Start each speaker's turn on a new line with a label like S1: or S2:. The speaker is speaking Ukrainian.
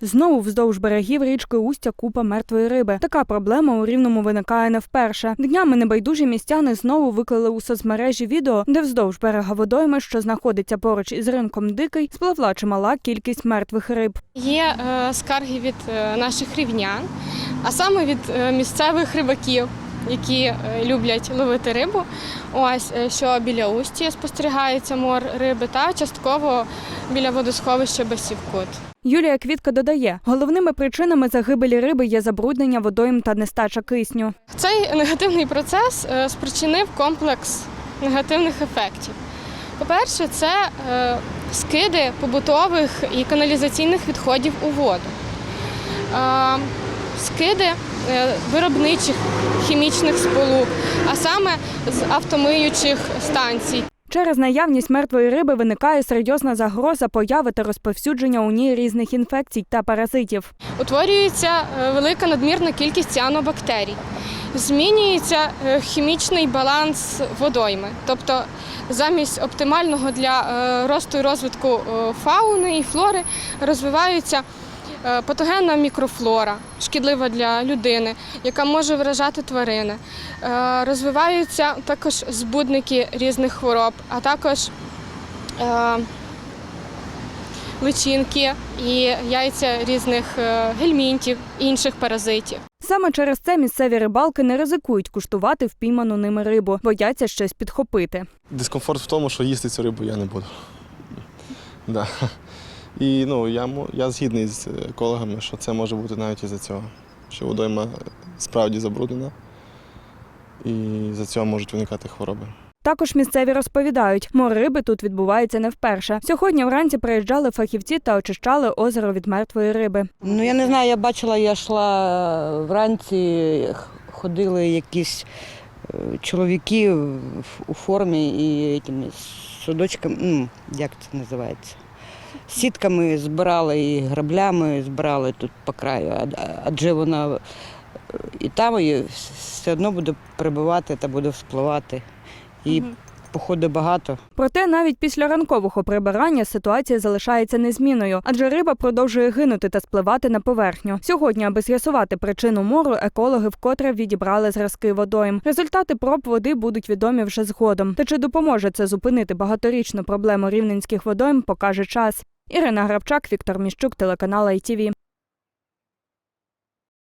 S1: Знову вздовж берегів річки Устя купа мертвої риби. Така проблема у рівному виникає не вперше. Днями небайдужі містяни знову виклали у соцмережі відео, де вздовж берега водойми, що знаходиться поруч із ринком дикий, спливла чимала кількість мертвих риб.
S2: Є е, скарги від е, наших рівнян, а саме від е, місцевих рибаків, які е, люблять ловити рибу. Ось що біля усті спостерігається мор риби, та частково біля водосховища Басівкут.
S1: Юлія Квітка додає, головними причинами загибелі риби є забруднення водойм та нестача кисню.
S2: Цей негативний процес е, спричинив комплекс негативних ефектів. По-перше, це е, скиди побутових і каналізаційних відходів у воду, Е, скиди виробничих хімічних сполук, а саме з автомиючих станцій.
S1: Через наявність мертвої риби виникає серйозна загроза появи та розповсюдження у ній різних інфекцій та паразитів.
S2: Утворюється е, велика надмірна кількість ціанобактерій. Змінюється е, хімічний баланс водойми. Тобто замість оптимального для е, росту і розвитку фауни і флори розвиваються патогенна мікрофлора, шкідлива для людини, яка може вражати тварини. Е, Розвиваються також збудники різних хвороб, а також е, личинки і яйця різних е, гельмінтів і інших паразитів.
S1: Саме через це місцеві рибалки не ризикують куштувати впійману ними рибу, бояться щось підхопити.
S3: Дискомфорт в тому, що їсти цю рибу я не буду. Да. І ну, я, мо- я згідний з екологами, що це може бути навіть із-за цього, що водойма справді забруднена, і за цього можуть виникати хвороби.
S1: Також місцеві розповідають, мор риби тут відбувається не вперше. Сьогодні вранці приїжджали фахівці та очищали озеро від мертвої риби.
S4: Ну я не знаю, я бачила, я йшла вранці, ходили якісь е, чоловіки у формі і тими судочками, ну, як це називається? Сітками збирали і граблями збирали тут по краю, адже вона е, і там і все одно буде перебувати та буде вспливати. І походу багато.
S1: Проте навіть після ранкового прибирання ситуація залишається незмінною, адже риба продовжує гинути та спливати на поверхню. Сьогодні, аби з'ясувати причину мору, екологи вкотре відібрали зразки водойм. Результати проб води будуть відомі вже згодом. Та чи допоможе це зупинити багаторічну проблему рівненських водойм, покаже час. Ірина Грабчак, Віктор Міщук, телеканал ITV.